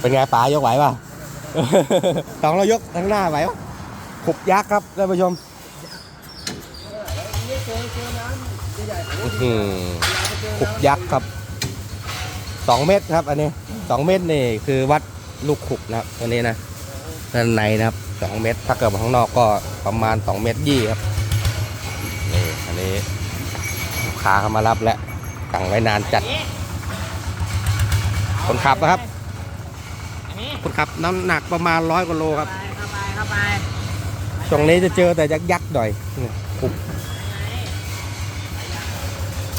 เป็นไงป๋ายกไหวป่ะสองเรายกทั้งหน้าไหวป่ะขุบยักษ์ครับท่านผู้ชมอื้อหือขุบยักษ์ครับสองเมตรครับ อันนี้สองเมตรนี่คือวัดลูกขุบนะครับอันนี้นะด้านในนะครับสองเมตร ถ้าเกิดมาข้างนอกก็ประมาณสองเมตรยี่ครับนี่อันนี้ลูกค้าเข้ามารับแล้วสั่งไว้นานจัดคนขับนะครับ อันนี้คนขับน้ำหนักประมาณร้อยกว่าโลครับ เข้าไปเข้าไปช่วงนี้จะเจอแต่ยักษ์ยักษ์หน่อยนี่ขุบ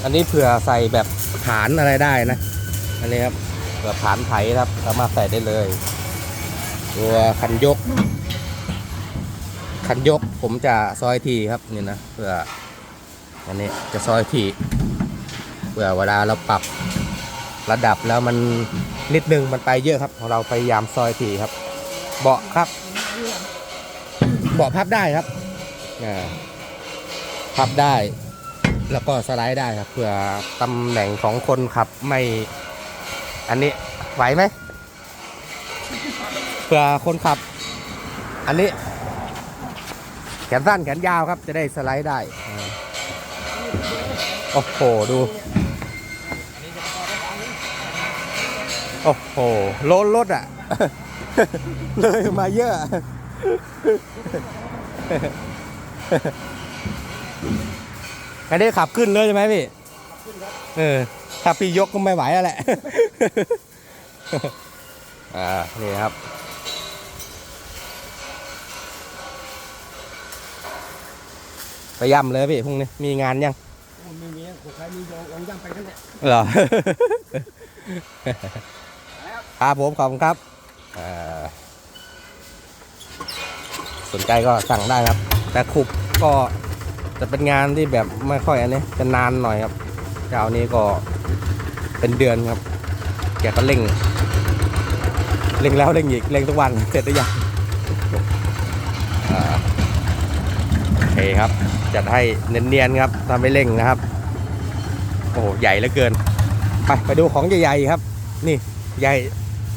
อันนี้เผื่อใส่แบบฐานอะไรได้นะ อันนี้ครับเผื่อฐานไถครับสามารถใส่ได้เลย ตัวคันยก คันยกผมจะซอยทีครับนี่นะเพื่ออันนี้จะซอยทีเพื่อเวลาเราปรับ ระดับแล้วมันนิดนึงมันไปเยอะครับของเราพยายามซอยทีครับ เบาะครับ เบาะพับได้ครับอ่าพับได้ แล้วก็สไลด์ได้ครับเพื่อตำแหน่งของคนขับไม่ อันนี้ไหวไหมเพื่อคนขับ อันนี้ แขนสั้นแขนยาวครับ จะได้สไลด์ได้ โอ้โหดู โอ้โหรถรถอะ เลยมาเยอะอันนี้ขับขึ้นเลยใช่ไหมพี่ เออ ถ้าพี่ยกก็ไม่ไหวแล้วแหละ อ่า นี่ครับ ไปย่ำเลยพี่พรุ่งนี้ มีงานยังไม่มีผมใครมีลองลองย่ำไปกันเนี่ยเหรอ ครับผมขอบคุณครับสนใจก็สั่งได้ครับ แต่คุบก็จะเป็นงานที่แบบไม่ค่อยอันนี้จะนานหน่อยครับเจ้านี้ก็เป็นเดือนครับแกก็เร่งเร่งแล้วเร่งอีกเร่งทุกวันเสร็จหรือยังอ่าโอเคครับจัดให้เนียนๆครับทำไม่เร่งนะครับโอ้ใหญ่เหลือเกิน ไปไปดูของใหญ่ๆครับ นี่ใหญ่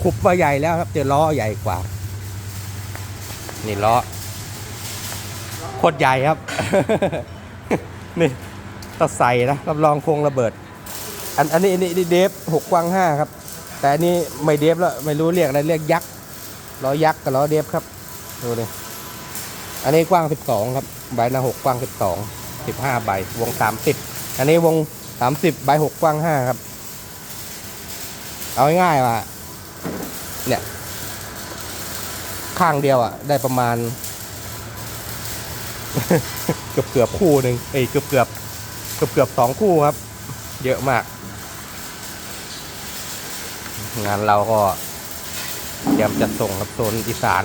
ขุบมาใหญ่แล้วครับเจอล้อใหญ่กว่า นี่ล้อโคตรใหญ่ครับ นี่ต้องใส่นะรับรองคงระเบิด อันอันนี้อันนี้อันนี้เดฟหกกว้างห้าครับ แต่อันนี้ไม่เดฟแล้วไม่รู้เรียกอะไรเรียกยักษ์ล้อยักษ์กับล้อเดฟครับดูดิอันนี้กว้างสิบสองครับใบหน้าหกกว้างสิบสองสิบห้าใบวงสามสิบอันนี้วงสามสิบใบหกกว้างห้าครับ เอาง่ายๆว่า เนี่ย ข้างเดียวอะ ได้ประมาณ เกือบเกือบคู่หนึ่งเอ้ยเกือบเกือบเกือบเกือบสองคู่ครับ เยอะมาก งานเราก็เตรียมจัดส่งครับโซนอีสาน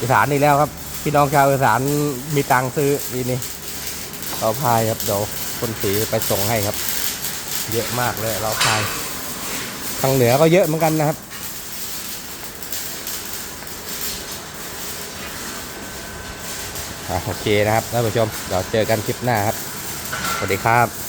อีสานนี่แล้วครับ พี่น้องชาวอีสานมีตังซื้อปีนี้เราพายครับเดี๋ยวคนสีไปส่งให้ครับ เยอะมากเลยเราพายทางเหนือก็เยอะเหมือนกันนะครับ อะ โอเคนะครับท่านผู้ชมเดี๋ยวเจอกันคลิปหน้าครับ สวัสดีครับ